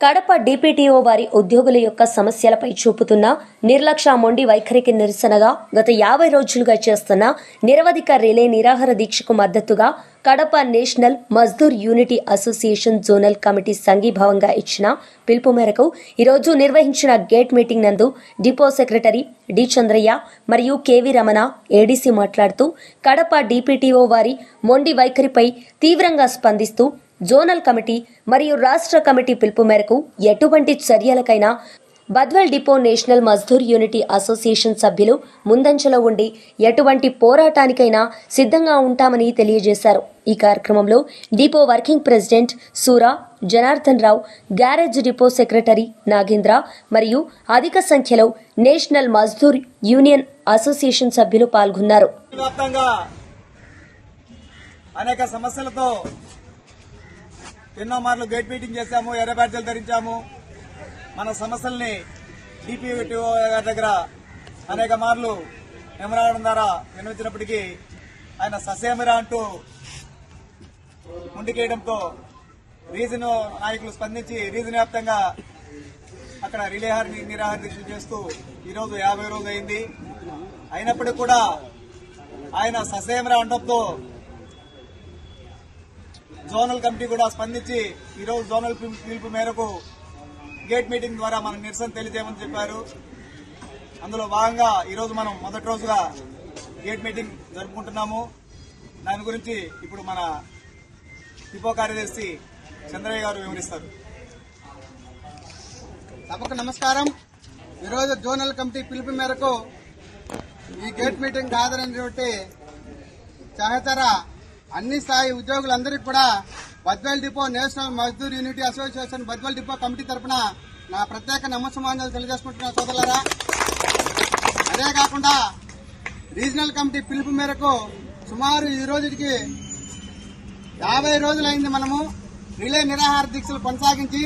Kadapa DPTO వారి ఉద్యోగుల యొక్క సమస్యలపై చూపుతున్న నిర్లక్ష్య మొండి వైఖరికి నిరసనగా గత యాభై రోజులుగా చేస్తున్న నిరవధిక రిలే నిరాహార దీక్షకు మద్దతుగా Kadapa national Mazdoor unity association zonal committee సంఘీభావంగా ఇచ్చిన పిలుపు మేరకు ఈరోజు నిర్వహించిన గేట్ మీటింగ్ నందు డిపో సెక్రటరీ డి చంద్రయ్య మరియు కెవి రమణ ఏడీసీ మాట్లాడుతూ కడప డిపిటిఓ వారి మొండి వైఖరిపై తీవ్రంగా స్పందిస్తూ జోనల్ కమిటీ మరియు రాష్ట్ర కమిటీ పిలుపు మేరకు ఎటువంటి చర్యలకైనా Badvel depot national Mazdoor unity association సభ్యులు ముందంజలో ఉండి ఎటువంటి పోరాటానికైనా సిద్ధంగా ఉంటామని తెలియజేశారు. ఈ కార్యక్రమంలో depot working president Sura Janardhan Rao garage depot secretary Nagendra మరియు అధిక సంఖ్యలో నేషనల్ మజ్దూర్ యూనియన్ అసోసియేషన్ సభ్యులు పాల్గొన్నారు. అనేక సమస్యలతో ఎన్నో మార్లు గేట్ మీటింగ్ చేశాము ఎర్ర బ్యాడ్జీలు ధరించాము. మన సమస్యల్ని డిపిఓ గారి దగ్గర అనేక మార్లు మెమరాడడం ద్వారా వినిపించినప్పటికీ ఆయన ససేమిరా అంటూ ముందుకేయడంతో రీజన్ నాయకులు స్పందించి రీజన్ వ్యాప్తంగా అక్కడ రిలేహార్ నిరాహార దీక్షలు చేస్తూ ఈరోజు యాభై రోజు అయింది అయినప్పటికీ కూడా ఆయన ససేమిరా అంటంతో జోనల్ కమిటీ కూడా స్పందించి ఈరోజు జోనల్ పిలుపు మేరకు గేట్ మీటింగ్ ద్వారా మనం నిరసన తెలియజేయమని చెప్పారు. అందులో భాగంగా ఈరోజు మనం మొదటి రోజుగా గేట్ మీటింగ్ జరుపుకుంటున్నాము. దాని గురించి ఇప్పుడు మన డిపో కార్యదర్శి చంద్రయ్య గారు వివరిస్తారు. తప్పక నమస్కారం. ఈరోజు జోనల్ కమిటీ పిలుపు మేరకు ఈ గేట్ మీటింగ్ హాజరైనటువంటి సహచర అన్ని స్థాయి ఉద్యోగులందరికీ కూడా Badvel depot national Mazdoor unity association Badvel depot committee తరపున నా ప్రత్యేక నమస్సమానాలు తెలియజేసుకుంటున్నా సోదరులారా. అదే కాకుండా రీజనల్ కమిటీ పిలుపు మేరకు సుమారు ఈ రోజుకి యాభై రోజులైంది మనము రిలే నిరాహార దీక్షలు కొనసాగించి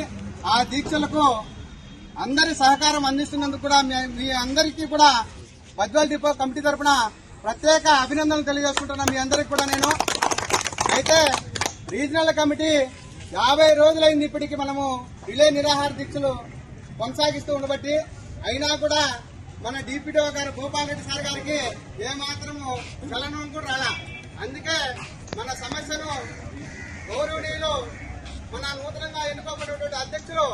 ఆ దీక్షలకు అందరి సహకారం అందిస్తున్నందుకు కూడా మీ- మీ అందరికీ కూడా బద్వాల్ డిపో కమిటీ తరపున ప్రత్యేక అభినందనలు తెలియజేసుకుంటున్నా మీ అందరికి కూడా నేను. అయితే రీజనల్ కమిటీ యాభై రోజులైంది ఇప్పటికి మనము రిలే నిరాహార దీక్షలు కొనసాగిస్తూ ఉండబట్టి అయినా కూడా మన డిపిడిఓ గారు గోపాల్ రెడ్డి సార్ గారికి ఏమాత్రము చలనం కూడా రాలా. అందుకే మన సమస్యను గౌరవనీయులు మన నూతనంగా ఎన్నుకోబడినటువంటి అధ్యక్షులు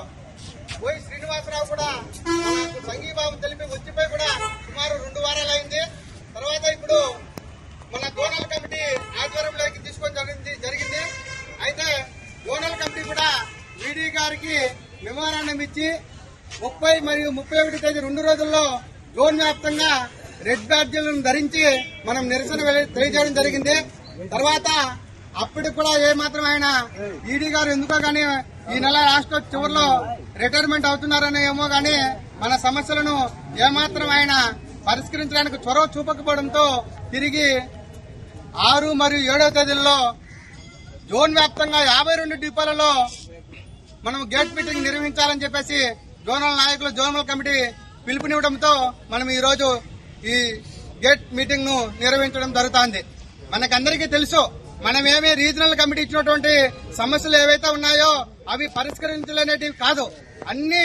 గారికి మెమోరాండం ఇచ్చి ముప్పై మరియు ముప్పై ఒకటి తేదీ రెండు రోజుల్లో జోన్ వ్యాప్తంగా రెడ్ బ్యాడ్జీలను ధరించి మనం నిరసన తెలియజేయడం జరిగింది. తర్వాత అప్పటికి కూడా ఏమాత్రం ఆయన ఈడీ గారు ఎందుకో గానీ ఈ నెల రాష్ట్ర చివరిలో రిటైర్మెంట్ అవుతున్నారనే ఏమో గానీ మన సమస్యలను ఏమాత్రం ఆయన పరిష్కరించడానికి చొరవ చూపకపోవడంతో తిరిగి ఆరు మరియు ఏడవ తేదీల్లో జోన్ వ్యాప్తంగా యాభై రెండు డిపోలలో మనం గేట్ మీటింగ్ నిర్వహించాలని చెప్పేసి జోనల్ నాయకులు జోనల్ కమిటీ పిలుపునివ్వడంతో మనం ఈ రోజు ఈ గేట్ మీటింగ్ను నిర్వహించడం జరుగుతోంది. మనకందరికీ తెలుసు మనమేమి రీజనల్ కమిటీ ఇచ్చినటువంటి సమస్యలు ఏవైతే ఉన్నాయో అవి పరిష్కరించలేనేటివి కాదు. అన్ని